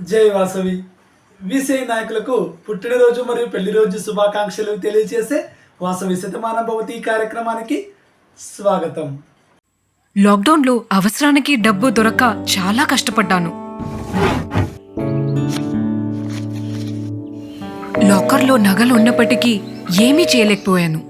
జై వాసవి. విసిఐ నాయకులకు పుట్టినరోజు మరియు పెళ్ళి రోజు శుభాకాంక్షలు తెలియజేసే వాసవి శతమాన భవతి కార్యక్రమానికి స్వాగతం. లాక్డౌన్లో అవసరానికి డబ్బు దొరక్క చాలా కష్టపడ్డాను. లాకర్లో నగలు ఉన్నప్పటికీ ఏమీ చేయలేకపోయాను.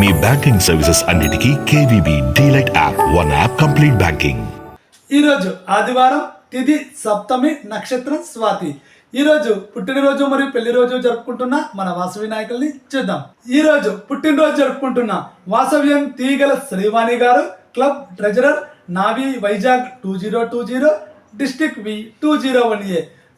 మీ బ్యాంకింగ్ సర్వీసెస్ అన్నిటికీ KVB DLite app one app complete banking. ఈరోజు ఆదివారం తిథి సప్తమి నక్షత్రం స్వాతి. ఈరోజు పుట్టినరోజు మరియు పెళ్ళి రోజు జరుపుకుంటున్న మన వాసవి నాయకుల్ని చూద్దాం. ఈరోజు పుట్టినరోజు జరుపుకుంటున్న వాసవ్యం తీగల శ్రీవాణి గారు club treasurer navy Vizag two zero two zero district V two zero one A.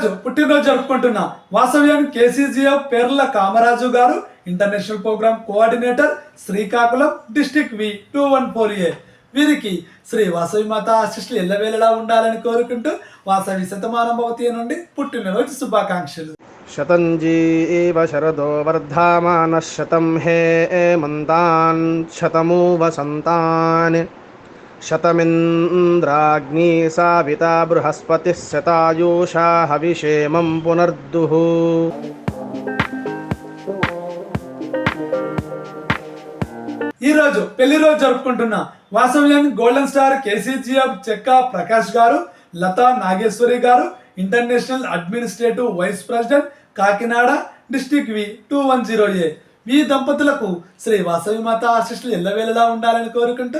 Kamaraju పుట్టినరోజు జరుపుకుంటున్నా. వాసవ్యం KCGF Perla Kamaraju garu international program coordinator Srikakulam district V two one four A. వీరికి శ్రీ వాసవి మాత ఆశిష్లు ఎల్లవేళలా ఉండాలని కోరుకుంటూ వాసవి శతమానం భవతి నుండి పుట్టినరోజు శుభాకాంక్షలు. శతంజీ ఏవ శరదో వర్ధమాన శతం హే మంతాన్ శతము వసంతాన్ शतमिन्द्राग्नी साविता बृहस्पतिः शतायुषा हविषेमं पुनर्दुः ఈ రోజు పెళ్లి రోజు జరుపుకుంటున్న వాసవ్యం గోల్డెన్ స్టార్ కేసీజీఎఫ్ చెక్క ప్రకాష్ గారు లతా నాగేశ్వరి గారు international administrative vice president Kakinada district V two one zero A ఈ దంపతులకు శ్రీ వాసవి మాత ఆశీస్సులు ఎల్లవేళలా ఉండాలని కోరుకుంటూ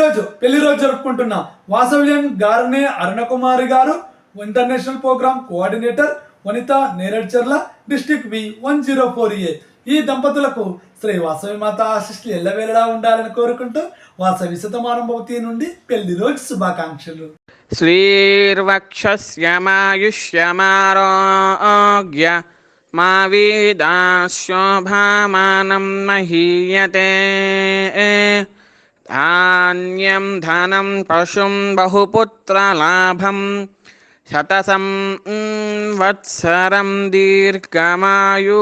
ఈరోజు పెళ్ళి రోజు జరుపుకుంటున్న వాసవ్యం గారనే Arunakumari garu international program coordinator Vanitha Neredcherla district V one zero four A ఈ దంపతులకు శ్రీ వాసవి మాత ఆశిష్లు ఎల్లవేళలా ఉండాలని కోరుకుంటూ వాసవి శతమారంభవతి నుండి పెళ్ళి రోజు శుభాకాంక్షలు. శ్రీర్వక్షమాయుష్యమారోగ్య మా వీదాశోభామానం మహీయతే. ధాన్యం ధనం పశుం బహుపుత్రలాభం శతసం వత్సరం దీర్ఘమాయు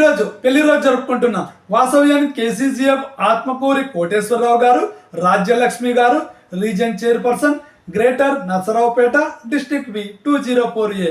రోజు పెళ్ళి రోజు జరుపుకుంటున్న వాసవ్యం KCGF Atmakuri Koteswararao garu Rajyalakshmi garu region chairperson greater Narasaraopet district B two zero four A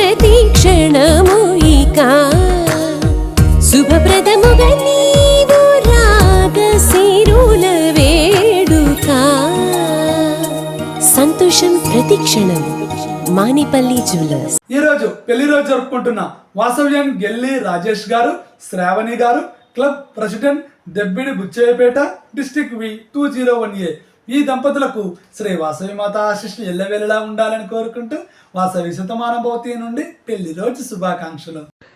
ప్రథముగ పెళ్ళి రోజు జరుపుకుంటున్న వాసవ్యాన్ Gelli Rajesh garu Sravani garu club president Debbidi Butchayyapeta district V two zero one A. ఈ దంపతులకు శ్రీ వాసవి మాత ఆశిష్లు ఎల్లవేళలా ఉండాలని కోరుకుంటూ వాసవి శతమానభవతి నుండి పెళ్ళి రోజు శుభాకాంక్షలు.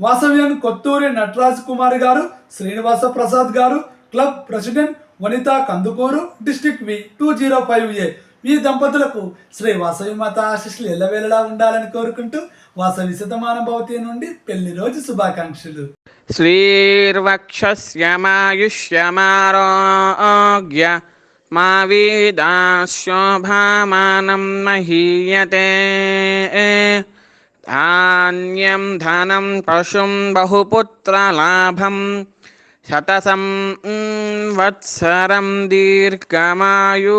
వాసవ్యం Kothuri Nataraj Kumar garu Srinivasa Prasad garu club president Vanitha Kandukur district V two zero five A. ఈ దంపతులకు శ్రీ వాసవి మాత ఆశిస్సులు ఎల్లవేళలా ఉండాలని కోరుకుంటూ వాసవి శతమానం భవతి నుండి పెళ్ళి రోజు శుభాకాంక్షలు. శ్రీర్వక్షమాయుష్యమారోగ్య మా వీదాశోభామానం మహీయతే. ధాన్యం ధనం పశుం బహుపుత్రలాభం శతసం వత్సరం దీర్ఘమాయు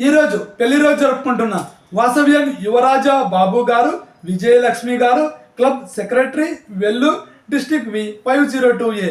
ఈరోజు పెళ్ళి రోజు జరుపుకుంటున్న వాసవ్యం యువరాజ Babu garu Vijayalakshmi garu club secretary Vellu district V five zero two A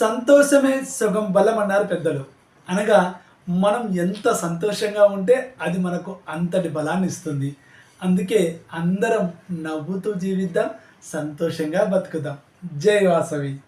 సంతోషమే సుఖం బలం అన్నారు పెద్దలు. అనగా మనం ఎంత సంతోషంగా ఉంటే అది మనకు అంతటి బలాన్ని ఇస్తుంది. అందుకే అందరం నవ్వుతూ జీవిద్దాం సంతోషంగా బతుకుదాం. జై వాసవి.